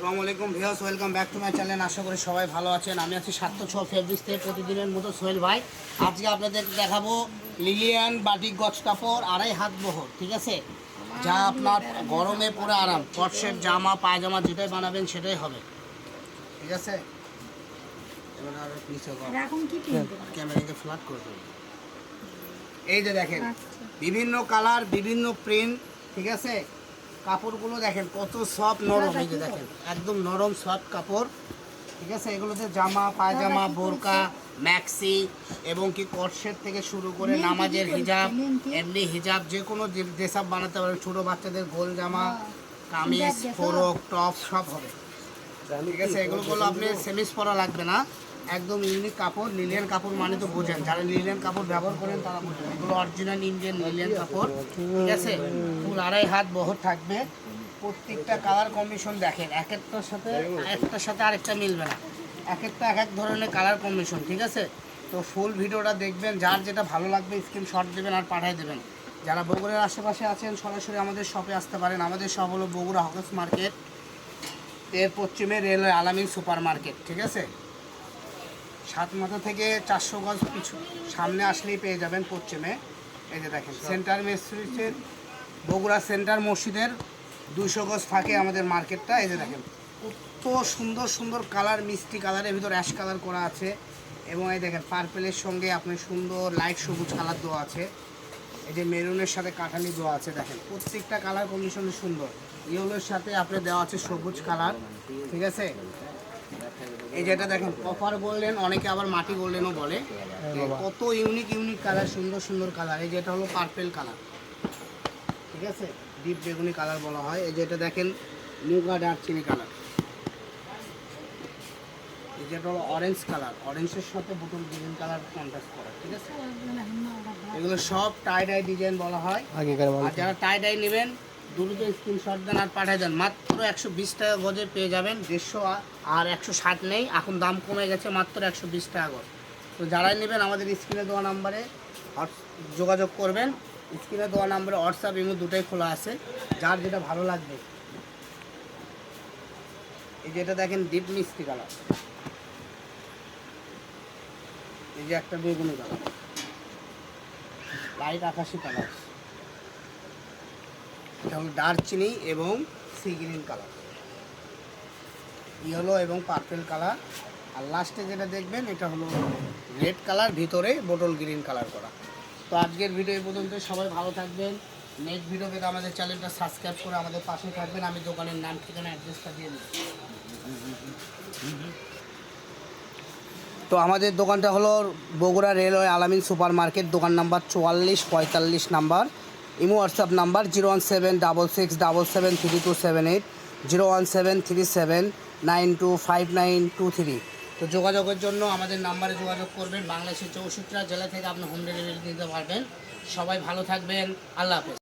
আসসালামু আলাইকুম viewers welcome back to my channel. আশা করি সবাই ভালো আছেন। আমি আছি সাতশো ছ ফেব্রিক্স থেকে প্রতিদিনের মতো সোহেল ভাই। আজকে আপনাদের দেখাবো লিলিয়ান বাটিক গছ কাপড় আড়াই হাত বহর ঠিক আছে? যা আপনার গরমে পরে আরাম। কটশেপ জামা পায়জামা যেটাই বানাবেন সেটাই হবে। ঠিক আছে? এবার আর নিচে ক্যামেরাকে ফ্ল্যাট করে এই যে দেখেন আচ্ছা। বিভিন্ন কালার বিভিন্ন প্রিন্ট ঠিক আছে? কাপড়গুলো দেখেন কত সফট নরম এই যে দেখেন একদম নরম সফট কাপড়। ঠিক আছে? এগুলোতে জামা পায়জামা বোরকা ম্যাক্সি এবং কি কটসেট থেকে শুরু করে নামাজের হিজাব এমনি হিজাব যে কোনো ড্রেসআপ বানাতে পারেন ছোটো বাচ্চাদের গোল জামা হ্যাঁ। কামিজ ফোরক টপ সব হবে। ঠিক আছে? এগুলো আপনি সেমিস পরা লাগবে না। একদম ইউনিক কাপড় লিলিয়ান কাপড় মানে তো বোঝেন। যারা লিলিয়ান কাপড় ব্যবহার করেন তারা বোঝেন। এগুলো অরিজিনাল ইন্ডিয়ান লিলিয়ান কাপড়, ঠিক আছে? ফুল আড়াই হাত বহর থাকবে। প্রত্যেকটা কালার কম্বিনেশন দেখেন এক একটার সাথে একটার সাথে আরেকটা মিলবে না। এক একটা এক এক ধরনের কালার কম্বিনেশন ঠিক আছে? তো ফুল ভিডিওটা দেখবেন, যার যেটা ভালো লাগবে স্ক্রিনশট দেবেন আর পাঠিয়ে দেবেন। যারা বগুড়ার আশেপাশে আছেন, সরাসরি আমাদের শপে আসতে পারেন। আমাদের শপ হলো বগুড়া হকাস মার্কেট, এর পশ্চিমে রেলওয়ে আলামিন সুপার মার্কেট ঠিক আছে? সাত মাথা থেকে চারশো গজ পিছু। সামনে আসলেই পেয়ে যাবেন পশ্চিমে। এই যে দেখেন সেন্টার মেসিসের বগুড়া সেন্টার মসজিদের দুশো গজ ফাঁকে আমাদের মার্কেটটা। এই যে দেখেন কত সুন্দর সুন্দর কালার মিষ্টি কালারের ভিতর অ্যাশ কালার করা আছে। এবং এই দেখেন পার্পেলের সঙ্গে আপনি সুন্দর লাইট সবুজ কালার দেওয়া আছে। এই যে মেরুনের সাথে কাঁঠালি দেওয়া আছে দেখেন প্রত্যেকটা কালার কন্ডিশনে সুন্দর। ইয়েলোর সাথে আপনার দেওয়া আছে সবুজ কালার ঠিক আছে? এই যেটা দেখেন কপার গোল্ডেন অনেকে আবার মাটি গোল্ডেনও বলে। কত ইউনিক ইউনিক কালার সুন্দর সুন্দর কালার এই যেটা হলো পার্পেল কালার ঠিক আছে? ডিপ বেগুনি কালার বলা হয়। এই যেটা দেখেন মুগা দারচিনি কালার এই যেটা হলো অরেঞ্জ কালার অরেঞ্জের সাথে বোতল গ্রিন কালার কন্ট্রাস্ট করা। ঠিক আছে? এগুলো সব টাই ডাই ডিজাইন বলা হয়। আর যারা টাই ডাই নেবেন দ্রুত স্ক্রিনশট দেন আর পাঠিয়ে দেন। মাত্র একশো বিশ টাকা গজে পেয়ে যাবেন। দেড়শো আর একশো ষাট নেই। এখন দাম কমে গেছে মাত্র একশো বিশ টাকা গজ। তো যারাই নেবেন আমাদের স্ক্রিনে দেওয়া নাম্বারে যোগাযোগ করবেন। স্ক্রিনে দেওয়া নাম্বারে হোয়াটসঅ্যাপ, ইমো দুটোই খোলা আছে। যার যেটা ভালো লাগবে। এই যেটা দেখেন ডিপ মিষ্টি কালার এই যে একটা বেগুনি কালার লাইট আকাশি কালার হলো দারচিনি এবং সি গ্রিন কালার ইয়েলো এবং পার্পেল কালার আর লাস্টে যেটা দেখবেন, এটা হলো রেড কালার ভিতরে বোটল গ্রিন কালার করা। তো আজকের ভিডিও এই পর্যন্ত সবাই ভালো থাকবেন। নেক্সট ভিডিও পেতে আমাদের চ্যানেলটা সাবস্ক্রাইব করে আমাদের পাশে থাকবেন। আমি দোকানের নাম, ঠিকানা অ্যাড্রেসটা দিয়ে দিই তো আমাদের দোকানটা হলো Bogura railway Alamin super market দোকান নাম্বার চুয়াল্লিশ, পঁয়তাল্লিশ number. Imo WhatsApp number zero one seven double six double seven three two seven eight, zero one seven three seven nine two five nine two three. তো যোগাযোগের জন্য আমাদের নাম্বারে যোগাযোগ করবেন। বাংলাদেশের চৌষট্টি জেলা থেকে আপনি হোম ডেলিভারি দিতে পারবেন। সবাই ভালো থাকবেন। আল্লাহ হাফেজ।